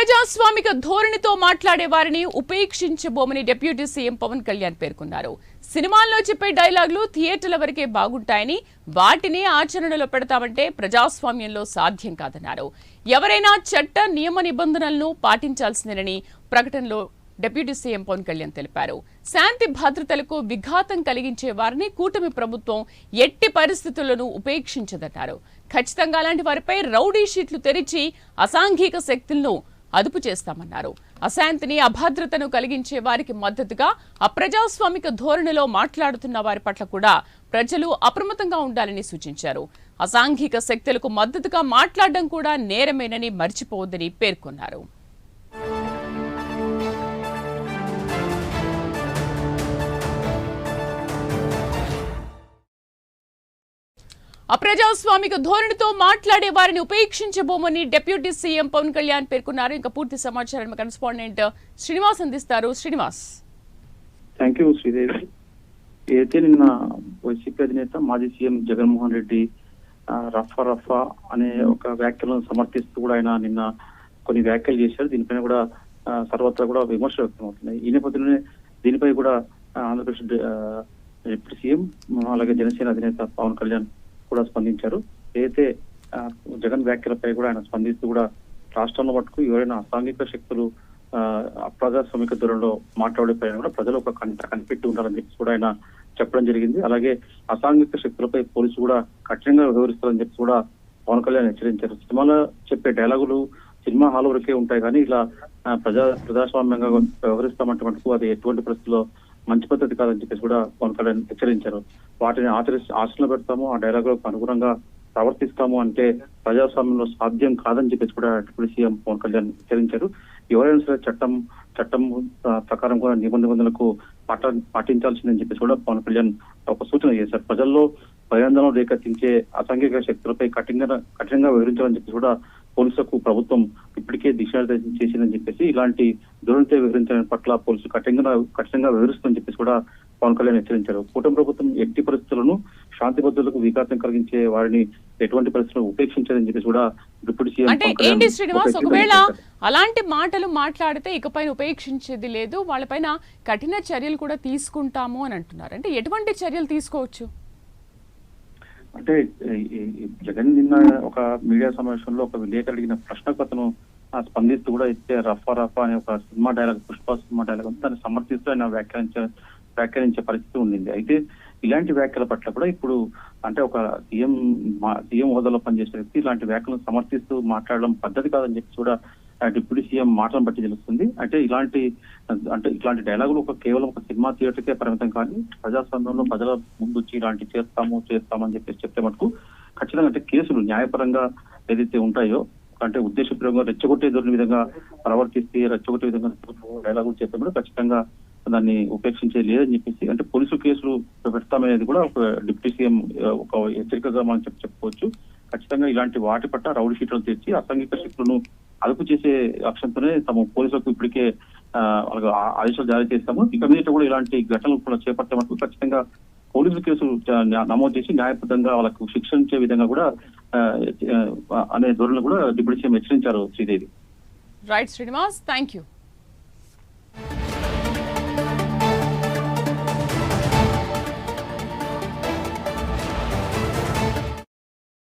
ప్రజాస్వామిక ధోరణితో మాట్లాడే వారిని ఉపేక్షించబోమని డిప్యూటీ సీఎం పవన్ కళ్యాణ్ పేర్కొన్నారు. సినిమాల్లో చెప్పే డైలాగులు థియేటర్ల వరకే బాగుంటాయని వాటిని ఆచరణలో పెడతామంటే ప్రజాస్వామ్యంలో సాధ్యం కాదన్నారు. ఎవరైనా చట్ట నియమ నిబంధనలను పాటించాల్సిందేనని ప్రకటనలో డిప్యూటీ సీఎం పవన్ కళ్యాణ్ తెలిపారు. శాంతి భద్రతలకు విఘాతం కలిగించే వారిని కూటమి ప్రభుత్వం ఎట్టి పరిస్థితులను ఉపేక్షించదన్నారు. ఖచ్చితంగా అలాంటి వారిపై రౌడీ షీట్లు తెరిచి అసాంఘిక శక్తులను అదుపు చేస్తామన్నారు. అశాంతిని అభద్రతను కలిగించే వారికి మద్దతుగా అప్రజాస్వామిక ధోరణిలో మాట్లాడుతున్న వారి పట్ల కూడా ప్రజలు అప్రమత్తంగా ఉండాలని సూచించారు. అసాంఘిక శక్తులకు మద్దతుగా మాట్లాడడం కూడా నేరమేనని మర్చిపోవద్దని పేర్కొన్నారు. అప్రజాస్వామిక ధోరణితో మాట్లాడే వారిని ఉపేక్షించబోమని డిప్యూటీ సీఎం పవన్ కళ్యాణ్ పేర్కొన్నారు. ఇంకా పూర్తి సమాచారం కరెస్పాండెంట్ శ్రీనివాస్ అందిస్తారు. శ్రీనివాస్. Thank you Sridevi. అయితే నిన్న వైసీపీ అధినేత మాజీ సీఎం జగన్మోహన్ రెడ్డి రఫా రఫా అనే ఒక వ్యాఖ్యలను సమర్థిస్తూ కూడా ఆయన నిన్న కొన్ని వ్యాఖ్యలు చేశారు. దీనిపైన కూడా సర్వత్రా కూడా విమర్శలు వ్యక్తమవుతున్నాయి ఈ నేపథ్యంలోనే దీనిపై కూడా ఆంధ్రప్రదేశ్ డిప్యూటీ సీఎం అలాగే జనసేన అధినేత పవన్ కళ్యాణ్ కూడా స్పందించారు. అయితే ఆ, జగన్ వ్యాఖ్యలపై కూడా ఆయన స్పందిస్తూ కూడా రాష్ట్రంలో మటుకు ఎవరైనా అసాంఘిక శక్తులు ఆ, అప్రజాస్వామిక దూరంలో మాట్లాడే కూడా ప్రజలు ఒక కంట కనిపెట్టి ఉండాలని చెప్పి కూడా ఆయన చెప్పడం జరిగింది. అలాగే అసాంఘిక శక్తులపై పోలీసు కూడా కఠినంగా వ్యవహరిస్తారని చెప్పి కూడా పవన్ కళ్యాణ్ హెచ్చరించారు. సినిమాలో చెప్పే డైలాగులు సినిమా హాల్ వరకే ఉంటాయి కానీ ఇలా ప్రజా ప్రజాస్వామ్యంగా వ్యవహరిస్తామంటే మటుకు అది ఎటువంటి పరిస్థితుల్లో మంచి పద్ధతి కాదని చెప్పేసి కూడా పవన్ కళ్యాణ్ హెచ్చరించారు. వాటిని ఆచరి ఆచరణ పెడతాము ఆ డైలాగులకు అనుగుణంగా ప్రవర్తిస్తాము అంటే ప్రజాస్వామ్యంలో సాధ్యం కాదని చెప్పేసి కూడా డిప్యూటీ సీఎం పవన్ కళ్యాణ్ హెచ్చరించారు. ఎవరైనా సరే చట్టం చట్టం ప్రకారం కూడా నిబంధనలకు పాట పాటించాల్సిందని చెప్పేసి కూడా పవన్ కళ్యాణ్ ఒక సూచన చేశారు. ప్రజల్లో భయాందోళన రేకెత్తించే అసాంఘిక శక్తులపై కఠినంగా కఠినంగా వివరించాలని చెప్పేసి కూడా పోలీసులకు ప్రభుత్వం ఇప్పటికే దిశానిర్దేశం చేసిందని చెప్పేసి ఇలాంటి దురంతే వివరించడం పట్ల పోలీసులు కఠినంగా కఠినంగా వివరిస్తుందని చెప్పేసి కూడా పవన్ కళ్యాణ్ హెచ్చరించారు. కూటమి ప్రభుత్వం ఎట్టి పరిస్థితులను శాంతి భద్రతలకు వికాసం కలిగించే వారిని ఎటువంటి పరిస్థితులను ఉపేక్షించాలని చెప్పేసి కూడా డిప్యూటీ సీఎం అంటే ఏంటి శ్రీనివాస్? ఒకవేళ. అలాంటి మాటలు మాట్లాడితే ఇకపైన ఉపేక్షించేది లేదు. వాళ్ళపైన కఠిన చర్యలు కూడా తీసుకుంటాము అని అంటున్నారు. అంటే ఎటువంటి చర్యలు తీసుకోవచ్చు? అంటే జగన్ నిన్న ఒక మీడియా సమావేశంలో ఒక విలేకరు అడిగిన ప్రశ్నకు అతను స్పందిస్తూ కూడా ఇచ్చే రఫా రఫా అనే ఒక cinema dialogue Pushpa cinema dialogue దాన్ని సమర్థిస్తూ ఆయన వ్యాఖ్యానించే వ్యాఖ్యానించే పరిస్థితి ఉండింది. అయితే ఇలాంటి వ్యాఖ్యల పట్ల కూడా ఇప్పుడు అంటే ఒక సీఎం మా- సీఎం హోదాలో పనిచేసే వ్యక్తి ఇలాంటి వ్యాఖ్యలను సమర్థిస్తూ మాట్లాడడం పద్ధతి కాదని చెప్పి కూడా డిప్యూటీ సీఎం మాటలను బట్టి తెలుస్తుంది. అంటే ఇలాంటి అంటే ఇలాంటి డైలాగులు ఒక కేవలం ఒక సినిమా థియేటర్కే పరిమితం కానీ ప్రజాస్వామ్యంలో ప్రజల ముందు వచ్చి ఇలాంటి చేస్తాము చేస్తామని చెప్పేసి చెప్తే మటుకు ఖచ్చితంగా అంటే కేసులు న్యాయపరంగా ఏదైతే ఉంటాయో అంటే ఉద్దేశపూర్వకంగా రెచ్చగొట్టే ధోరణి విధంగా ప్రవర్తిస్తే రెచ్చగొట్టే విధంగా డైలాగులు చెప్పినప్పుడు ఖచ్చితంగా దాన్ని ఉపేక్షించే లేదని చెప్పేసి అంటే పోలీసు కేసులు పెడతామనేది కూడా ఒక డిప్యూటీ సీఎం ఒక హెచ్చరికగా మనం చెప్పి చెప్పుకోవచ్చు. ఖచ్చితంగా ఇలాంటి వాటి పట్ల రౌడీ షీట్లను తెచ్చి అసంఘిక శక్తులను అదుపు చేసే లక్ష్యంతోనే తమ పోలీసులకు ఇప్పటికే ఆ, ఆదేశాలు జారీ చేస్తాము. ఇక మీద కూడా ఇలాంటి ఘటనలు కూడా చేపట్టే మటుకు ఖచ్చితంగా పోలీసు కేసు నమోదు చేసి న్యాయబద్ధంగా వాళ్ళకు శిక్షించే విధంగా కూడా అనే ధోరణి కూడా డిప్యూటీ సీఎం హెచ్చరించారు Sridevi. Right Srinivas thank you